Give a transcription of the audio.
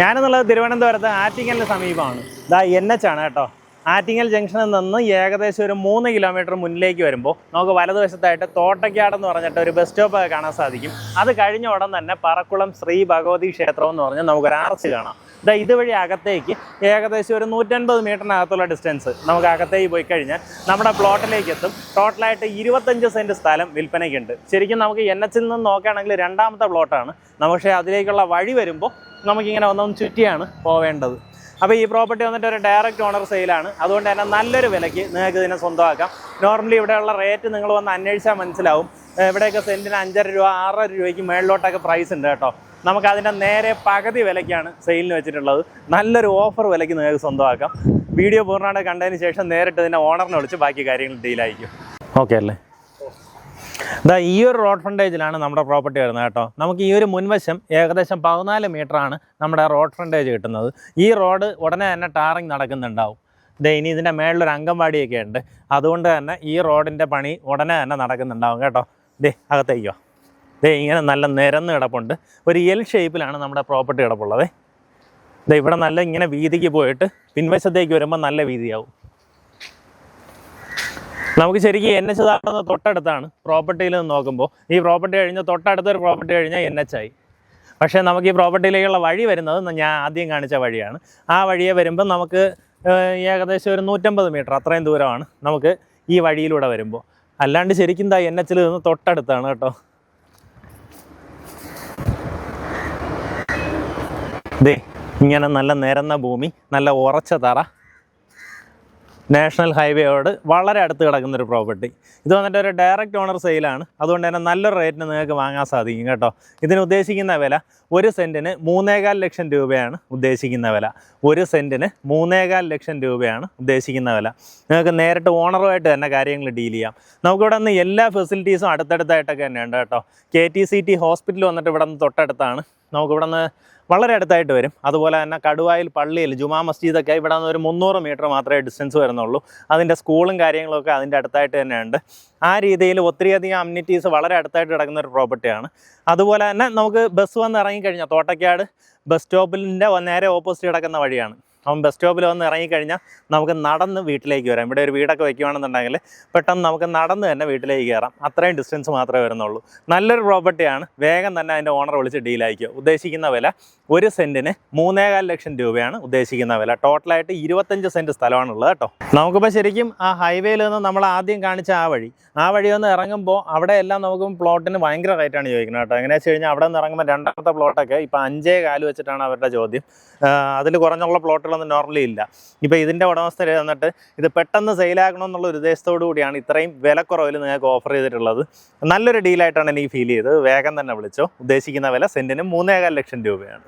ഞാനെന്നുള്ളത് തിരുവനന്തപുരത്ത് ആറ്റിങ്ങലിന് സമീപമാണ്. ഇതാ എൻ എച്ച് ആണ് കേട്ടോ. ആറ്റിങ്ങൽ ജംഗ്ഷനിൽ നിന്ന് ഏകദേശം ഒരു മൂന്ന് കിലോമീറ്റർ മുന്നിലേക്ക് വരുമ്പോൾ നമുക്ക് വലതുവശത്തായിട്ട് തോട്ടക്കാടെന്ന് പറഞ്ഞിട്ട് ഒരു ബസ് സ്റ്റോപ്പ് കാണാൻ സാധിക്കും. അത് കഴിഞ്ഞ ഉടൻ തന്നെ പറക്കുളം ശ്രീ ഭഗവതി ക്ഷേത്രം എന്ന് പറഞ്ഞ് നമുക്കൊരു ആർച്ച് കാണാം. ഇതാ ഇതുവഴി അകത്തേക്ക് ഏകദേശം ഒരു നൂറ്റൻപത് മീറ്ററിനകത്തുള്ള ഡിസ്റ്റൻസ് നമുക്ക് അകത്തേക്ക് പോയി കഴിഞ്ഞാൽ നമ്മുടെ പ്ലോട്ടിലേക്ക് എത്തും. ടോട്ടലായിട്ട് ഇരുപത്തഞ്ച് സെന്റ് സ്ഥലം വിൽപ്പനയ്ക്കുണ്ട്. ശരിക്കും നമുക്ക് എൻ എച്ചിൽ നിന്ന് നോക്കുകയാണെങ്കിൽ രണ്ടാമത്തെ പ്ലോട്ടാണ് പക്ഷേ അതിലേക്കുള്ള വഴി വരുമ്പോൾ നമുക്കിങ്ങനെ ഒന്നും ചുറ്റിയാണ് പോവേണ്ടത്. അപ്പോൾ ഈ പ്രോപ്പർട്ടി വന്നിട്ട് ഒരു ഡയറക്റ്റ് ഓണർ സെയിലാണ് അതുകൊണ്ട് തന്നെ നല്ലൊരു വിലയ്ക്ക് നിങ്ങൾക്ക് ഇതിനെ സ്വന്തമാക്കാം. നോർമലി ഇവിടെയുള്ള റേറ്റ് നിങ്ങൾ വന്ന് അന്വേഷിച്ചാൽ മനസ്സിലാവും. ഇവിടെയൊക്കെ സെന്റിന് അഞ്ചര രൂപ ആറര രൂപയ്ക്ക് മേളിലോട്ടൊക്കെ പ്രൈസ് ഉണ്ട് കേട്ടോ. നമുക്ക് അതിന്റെ നേരെ പകുതി വിലയ്ക്കാണ് സെയിലിന് വെച്ചിട്ടുള്ളത്. നല്ലൊരു ഓഫർ വിലയ്ക്ക് നിങ്ങൾക്ക് സ്വന്തമാക്കാം. വീഡിയോ പൂർണമായിട്ട് കണ്ടതിന് ശേഷം നേരിട്ട് ഇതിന്റെ ഓണറിനെ വിളിച്ച് ബാക്കി കാര്യങ്ങൾ ഡീലായിരിക്കും ഓക്കെ അല്ലേ? ഇതാ ഈ ഒരു റോഡ് ഫ്രണ്ടേജിലാണ് നമ്മുടെ പ്രോപ്പർട്ടി വരുന്നത് കേട്ടോ. നമുക്ക് ഈ ഒരു മുൻവശം ഏകദേശം പതിനാല് ആണ് നമ്മുടെ റോഡ് ഫ്രണ്ടേജ് കിട്ടുന്നത്. ഈ റോഡ് ഉടനെ തന്നെ ടാറിങ് നടക്കുന്നുണ്ടാവും. ഇതേ ഇനി ഇതിന്റെ മേളിലൊരു അംഗൻവാടിയൊക്കെ ഉണ്ട്. അതുകൊണ്ട് തന്നെ ഈ റോഡിന്റെ പണി ഉടനെ തന്നെ നടക്കുന്നുണ്ടാവും കേട്ടോ. ദേ അകത്തേക്കോ ദേ ഇങ്ങനെ നല്ല നിരന്ന് കിടപ്പുണ്ട്. ഒരു എൽ ഷേപ്പിലാണ് നമ്മുടെ പ്രോപ്പർട്ടി കിടപ്പുള്ളത്. ദേ ഇവിടെ നല്ല ഇങ്ങനെ വീതിക്ക് പോയിട്ട് പിൻവശത്തേക്ക് വരുമ്പോൾ നല്ല വീതിയാവും. നമുക്ക് ശരിക്കും എൻ എച്ച് താഴ്ന്ന തൊട്ടടുത്താണ് പ്രോപ്പർട്ടിയിൽ നിന്ന് നോക്കുമ്പോൾ ഈ പ്രോപ്പർട്ടി കഴിഞ്ഞ് തൊട്ടടുത്തൊരു പ്രോപ്പർട്ടി കഴിഞ്ഞാൽ എൻ എച്ച് ആയി. പക്ഷേ നമുക്ക് ഈ പ്രോപ്പർട്ടിയിലേക്കുള്ള വഴി വരുന്നത് ഞാൻ ആദ്യം കാണിച്ച വഴിയാണ്. ആ വഴിയെ വരുമ്പോൾ നമുക്ക് ഏകദേശം ഒരു നൂറ്റമ്പത് മീറ്റർ അത്രയും ദൂരമാണ് നമുക്ക് ഈ വഴിയിലൂടെ വരുമ്പോൾ അല്ലാണ്ട് ശരിക്കും എന്താ എൻ എച്ചിൽ നിന്ന് തൊട്ടടുത്താണ് കേട്ടോ. ദേ ഇങ്ങനെ നല്ല നിരന്ന ഭൂമി നല്ല ഉറച്ച തറ നാഷണൽ ഹൈവേയോട് വളരെ അടുത്ത് കിടക്കുന്ന ഒരു പ്രോപ്പർട്ടി. ഇത് വന്നിട്ട് ഒരു ഡയറക്റ്റ് ഓണർ സെയിലാണ്. അതുകൊണ്ട് തന്നെ നല്ലൊരു റേറ്റിന് നിങ്ങൾക്ക് വാങ്ങാൻ സാധിക്കും കേട്ടോ. ഇതിന് ഉദ്ദേശിക്കുന്ന വില ഒരു സെന്റിന് മൂന്നേകാൽ ലക്ഷം രൂപയാണ് ഉദ്ദേശിക്കുന്ന വില. ഒരു സെന്റിന് മൂന്നേകാൽ ലക്ഷം രൂപയാണ് ഉദ്ദേശിക്കുന്ന വില. നിങ്ങൾക്ക് നേരിട്ട് ഓണറുമായിട്ട് തന്നെ കാര്യങ്ങൾ ഡീൽ ചെയ്യാം. നമുക്കിവിടെ നിന്ന് എല്ലാ ഫെസിലിറ്റീസും അടുത്തടുത്തായിട്ടൊക്കെ തന്നെ ഉണ്ട് കേട്ടോ. K T C T hospital വന്നിട്ട് ഇവിടെ നിന്ന് തൊട്ടടുത്താണ്. നമുക്കിവിടെ നിന്ന് വളരെ അടുത്തായിട്ട് വരും. അതുപോലെ തന്നെ കടുവായിൽ പള്ളിയിൽ ജുമാ മസ്ജിദൊക്കെ ഇവിടെ നിന്ന് ഒരു മുന്നൂറ് മീറ്റർ മാത്രമേ ഡിസ്റ്റൻസ് വരുന്നുള്ളൂ. അതിന്റെ സ്കൂളും കാര്യങ്ങളൊക്കെ അതിന്റെ അടുത്തായിട്ട് തന്നെയുണ്ട്. ആ രീതിയിൽ ഒത്തിരിയധികം അമ്യൂണിറ്റീസ് വളരെ അടുത്തായിട്ട് കിടക്കുന്ന ഒരു പ്രോപ്പർട്ടിയാണ് അതുപോലെ തന്നെ നമുക്ക് ബസ് വന്ന് ഇറങ്ങിക്കഴിഞ്ഞാൽ തോട്ടക്കാട് ബസ് സ്റ്റോപ്പിന്റെ നേരെ ഓപ്പോസിറ്റ് കിടക്കുന്ന വഴിയാണ്. അപ്പം ബസ് സ്റ്റോപ്പിൽ വന്ന് ഇറങ്ങിക്കഴിഞ്ഞാൽ നമുക്ക് നടന്ന് വീട്ടിലേക്ക് വരാം. ഇവിടെ ഒരു വീടൊക്കെ വയ്ക്കുകയാണെന്നുണ്ടെങ്കിൽ പെട്ടെന്ന് നമുക്ക് നടന്ന് തന്നെ വീട്ടിലേക്ക് കയറാം. അത്രയും ഡിസ്റ്റൻസ് മാത്രമേ വരുന്നുള്ളൂ. നല്ലൊരു പ്രോപ്പർട്ടിയാണ് വേഗം തന്നെ അതിന്റെ ഓണർ വിളിച്ച് ഡീലായിക്കുക ഉദ്ദേശിക്കുന്ന വില ഒരു സെന്റിന് മൂന്നേകാൽ ലക്ഷം രൂപയാണ് ഉദ്ദേശിക്കുന്ന വില. ടോട്ടലായിട്ട് ഇരുപത്തഞ്ച് സെന്റ് സ്ഥലമാണുള്ളത് കേട്ടോ. നമുക്കിപ്പോൾ ശരിക്കും ആ ഹൈവേയിൽ നിന്ന് നമ്മൾ ആദ്യം കാണിച്ച ആ വഴി. ആ വഴി ഒന്ന് ഇറങ്ങുമ്പോൾ അവിടെ എല്ലാം നമുക്ക് പ്ലോട്ടിന് ഭയങ്കര റേറ്റാണ് ചോദിക്കുന്നത് കേട്ടോ. എങ്ങനെയാ വെച്ച് കഴിഞ്ഞാൽ അവിടെ നിന്ന് ഇറങ്ങുമ്പോൾ രണ്ടാമത്തെ പ്ലോട്ടൊക്കെ ഇപ്പോൾ അഞ്ചേ കാൽ വെച്ചിട്ടാണ് അവരുടെ ചോദ്യം. അതിൽ കുറഞ്ഞുള്ള പ്ലോട്ടുകളൊന്നും നോർമലി ഇല്ല. ഇപ്പോൾ ഇതിന്റെ ഉടമസ്ഥർ തന്നിട്ട് ഇത് പെട്ടെന്ന് സെയിലാകണം എന്നുള്ള ഒരു ഉദ്ദേശത്തോടു കൂടിയാണ് ഇത്രയും വിലക്കുറവിൽ നിങ്ങൾക്ക് ഓഫർ ചെയ്തിട്ടുള്ളത്. നല്ലൊരു ഡീലായിട്ടാണ് എനിക്ക് ഫീൽ ചെയ്തത്. വേഗം തന്നെ വിളിച്ചോ. ഉദ്ദേശിക്കുന്ന വില സെന്റിന് മൂന്നേകാൽ ലക്ഷം രൂപയാണ്.